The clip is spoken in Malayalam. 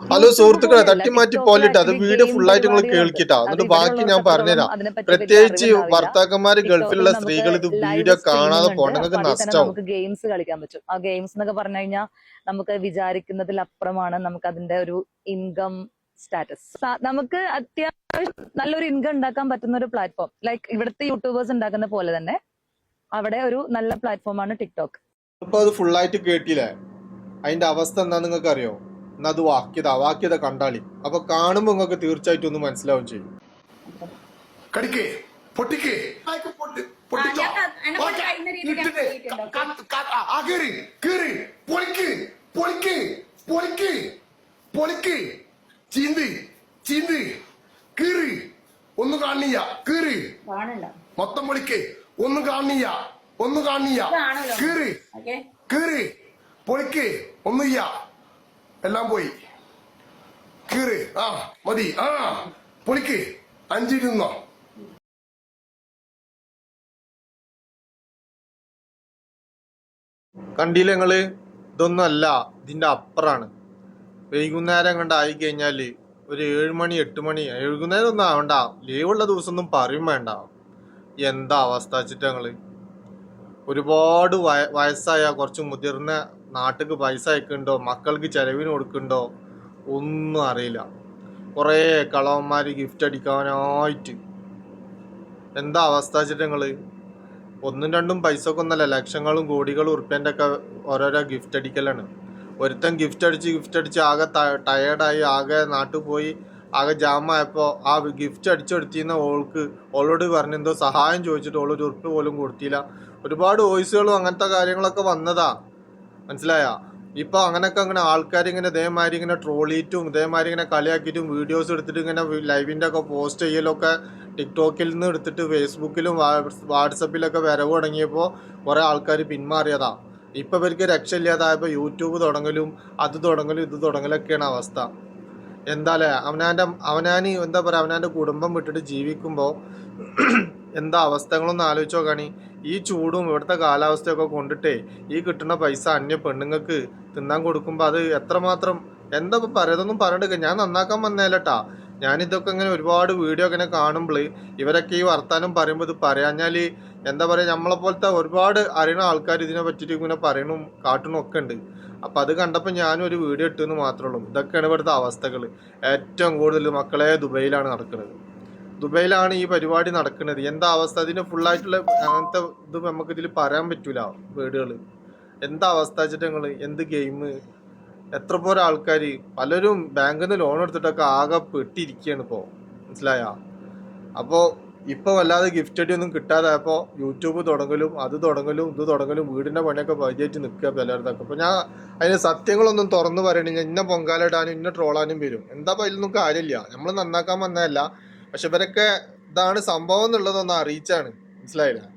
ഹലോ സുഹൃത്തുക്കളെ. തട്ടിമാറ്റി പോലിട്ട് അത് വീഡിയോ ഫുള്ളായിട്ട് ഫുൾ ആയിട്ട് നിങ്ങൾ. കേൾക്കിട്ടാ എന്നിട്ട് ബാക്കി ഞാൻ പറഞ്ഞുതരാം. പ്രത്യേകിച്ച് ഭർത്താക്കന്മാര് ഗൾഫിലുള്ള സ്ത്രീകൾ ഇത് വീഡിയോ കാണാതെ. പോകണം നിങ്ങൾക്ക് നമുക്ക് ഗെയിംസ് കളിക്കാൻ പറ്റും. ആ ഗെയിംസ് എന്നൊക്കെ പറഞ്ഞു കഴിഞ്ഞാൽ നമുക്ക് വിചാരിക്കുന്നതിൽ അപ്പുറമാണ് നമുക്ക് അതിന്റെ ഒരു ഇൻകം സ്റ്റാറ്റസ് നമുക്ക് അത്യാവശ്യം നല്ലൊരു ഇൻകം ഉണ്ടാക്കാൻ പറ്റുന്ന ഒരു പ്ലാറ്റ്ഫോം ലൈക്ക് ഇവിടുത്തെ യൂട്യൂബേഴ്സ് ഉണ്ടാക്കുന്ന പോലെ തന്നെ അവിടെ ഒരു നല്ല പ്ലാറ്റ്ഫോമാണ് ടിക്ടോക്ക് ഇപ്പൊ അത് ഫുള്ളായിട്ട് ആയിട്ട് കേട്ടില്ലേ? അതിന്റെ അവസ്ഥ എന്താ നിങ്ങൾക്ക് അറിയോ എന്നാ അത് വാക്യത വാക്യത കണ്ടാളി. അപ്പൊ കാണുമ്പോ നിങ്ങൾക്ക് തീർച്ചയായിട്ടും ഒന്ന് മനസ്സിലാവും ചെയ്യും. കടിക്കേ പൊട്ടിക്കേ. ചീന്തി ചീന്തി. കീറി. ഒന്നും കാണിയ കീറി. കാണില്ല മൊത്തം പൊളിക്ക്. ഒന്നും കാണിയ ഒന്നും കാണിയ. കീറി. ഓക്കെ. കീറി. പൊളിക്ക്. ഒന്നുയ്യ എല്ലാം പോയി. കീറ്. ആ മതി. ആ പൊളിക്ക്. അഞ്ചിരുന്നോ കണ്ടില്ല ഞങ്ങൾ ഇതൊന്നും അല്ല ഇതിന്റെ അപ്പുറാണ്. വൈകുന്നേരം കണ്ട് ആയി കഴിഞ്ഞാൽ ഒരു ഏഴ് മണി എട്ട് മണി വൈകുന്നേരം ഒന്നും ആവണ്ട. ലീവുള്ള ദിവസം ഒന്നും പറയും വേണ്ട. എന്താ അവസ്ഥ വെച്ചിട്ട് ഞങ്ങൾ ഒരുപാട് വയ വയസ്സായ കുറച്ച് മുതിർന്ന നാട്ടിക്ക് പൈസ അയക്കുന്നുണ്ടോ? മക്കൾക്ക് ചെലവിന് കൊടുക്കുന്നുണ്ടോ? ഒന്നും അറിയില്ല. കുറേ കളവന്മാർ ഗിഫ്റ്റ് അടിക്കാനായിട്ട്. എന്താ അവസ്ഥ വെച്ചിട്ട് നിങ്ങൾ ഒന്നും രണ്ടും പൈസ ഒക്കെ ഒന്നല്ല ലക്ഷങ്ങളും കോടികളും ഉറുപ്പ്യന്റെ ഒക്കെ ഓരോരോ ഗിഫ്റ്റ് അടിക്കലാണ്. ഒരുത്തൻ ഗിഫ്റ്റ് അടിച്ച് ഗിഫ്റ്റ് അടിച്ച് ആകെ ടയേർഡായി ആകെ നാട്ടിൽ പോയി ആകെ ജാമായപ്പോൾ ആ ഗിഫ്റ്റ് അടിച്ചെടുത്തിരുന്ന ഓൾക്ക് ഓളോട് പറഞ്ഞ് എന്തോ സഹായം ചോദിച്ചിട്ട് ഓളൊരു ഉറുപ്പ് പോലും കൊടുത്തില്ല. ഒരുപാട് വോയിസുകളും അങ്ങനത്തെ കാര്യങ്ങളൊക്കെ വന്നതാ. മനസ്സിലായ? ഇപ്പൊ അങ്ങനൊക്കെ അങ്ങനെ ആൾക്കാർ ഇങ്ങനെ ഇതേമാതിരി ഇങ്ങനെ ട്രോളിയിട്ടും ഇതേമാതിരി ഇങ്ങനെ കളിയാക്കിയിട്ടും വീഡിയോസ് എടുത്തിട്ട് ഇങ്ങനെ ലൈവിന്റെ ഒക്കെ പോസ്റ്റ് ചെയ്യലൊക്കെ ടിക്ടോക്കിൽ നിന്ന് എടുത്തിട്ട് ഫേസ്ബുക്കിലും വാട്സ്- വാട്സപ്പിലൊക്കെ വരവ് തുടങ്ങിയപ്പോൾ കുറെ ആൾക്കാർ പിന്മാറിയതാ. ഇപ്പൊ ഇവർക്ക് രക്ഷയില്ലാതായപ്പോൾ യൂട്യൂബ് തുടങ്ങലും അത് തുടങ്ങലും ഇത് തുടങ്ങലൊക്കെയാണ് അവസ്ഥ. എന്താല്ലേ അവനാന്റെ അവനാനി എന്താ പറയുക അവനാന്റെ കുടുംബം വിട്ടിട്ട് ജീവിക്കുമ്പോൾ എന്താ അവസ്ഥകളൊന്ന് ആലോചിച്ച് നോക്കാണി ഈ ചൂടും ഇവിടുത്തെ കാലാവസ്ഥയൊക്കെ കൊണ്ടിട്ടേ ഈ കിട്ടുന്ന പൈസ അന്യ പെണ്ണുങ്ങൾക്ക് തിന്നാൻ കൊടുക്കുമ്പോൾ അത് എത്രമാത്രം എന്താ ഇപ്പം പറയതൊന്നും പറഞ്ഞിട്ട് ഞാൻ നന്നാക്കാൻ വന്നേലട്ടാ. ഞാനിതൊക്കെ ഇങ്ങനെ ഒരുപാട് വീഡിയോ ഇങ്ങനെ കാണുമ്പോൾ ഇവരൊക്കെ ഈ വർത്താനം പറയുമ്പോൾ ഇത് പറയാഞ്ഞാൽ എന്താ പറയുക നമ്മളെ പോലത്തെ ഒരുപാട് അറിയുന്ന ആൾക്കാർ ഇതിനെ പറ്റിയിട്ട് ഇങ്ങനെ പറയണും കാട്ടണും ഒക്കെ ഉണ്ട് അപ്പം അത് കണ്ടപ്പോൾ ഞാനും ഒരു വീഡിയോ ഇട്ടെന്ന് മാത്രമേ ഉള്ളൂ. ഇതൊക്കെയാണ് ഇവിടുത്തെ അവസ്ഥകൾ ഏറ്റവും കൂടുതൽ മക്കളെ ദുബൈയിലാണ് നടക്കുന്നത് ദുബൈയിലാണ് ഈ പരിപാടി നടക്കുന്നത്. എന്താ അവസ്ഥ? അതിന് ഫുള്ളായിട്ടുള്ള അങ്ങനത്തെ ഇത് നമുക്ക് ഇതിൽ പറയാൻ പറ്റൂല വീടുകൾ എന്താ അവസ്ഥ വെച്ചിട്ട് ഞങ്ങൾ എന്ത് ഗെയിം എത്ര പോലെ ആൾക്കാർ പലരും ബാങ്കിൽ നിന്ന് ലോൺ എടുത്തിട്ടൊക്കെ ആകെ പെട്ടിരിക്കുകയാണ് ഇപ്പോൾ മനസ്സിലായ? അപ്പോൾ ഇപ്പോൾ വല്ലാതെ ഗിഫ്റ്റ് അടി ഒന്നും കിട്ടാതായപ്പോൾ യൂട്യൂബ് തുടങ്ങലും അത് തുടങ്ങലും ഇത് തുടങ്ങലും വീടിന്റെ പണിയൊക്കെ പകുതിയായിട്ട് നിൽക്കുക പലയിടത്തൊക്കെ അപ്പോൾ ഞാൻ അതിന് സത്യങ്ങളൊന്നും തുറന്നു പറയണില്ല. ഇന്ന പൊങ്കാലിടാനും ഇന്ന ട്രോളാനും വരും. എന്താ അപ്പോൾ അതിലൊന്നും കാര്യമില്ല. നമ്മൾ നന്നാക്കാൻ വന്നതല്ല. പക്ഷെ ഇവരൊക്കെ ഇതാണ് സംഭവം എന്നുള്ളതൊന്ന് അറിയിച്ചാണ്. മനസ്സിലായില്ല?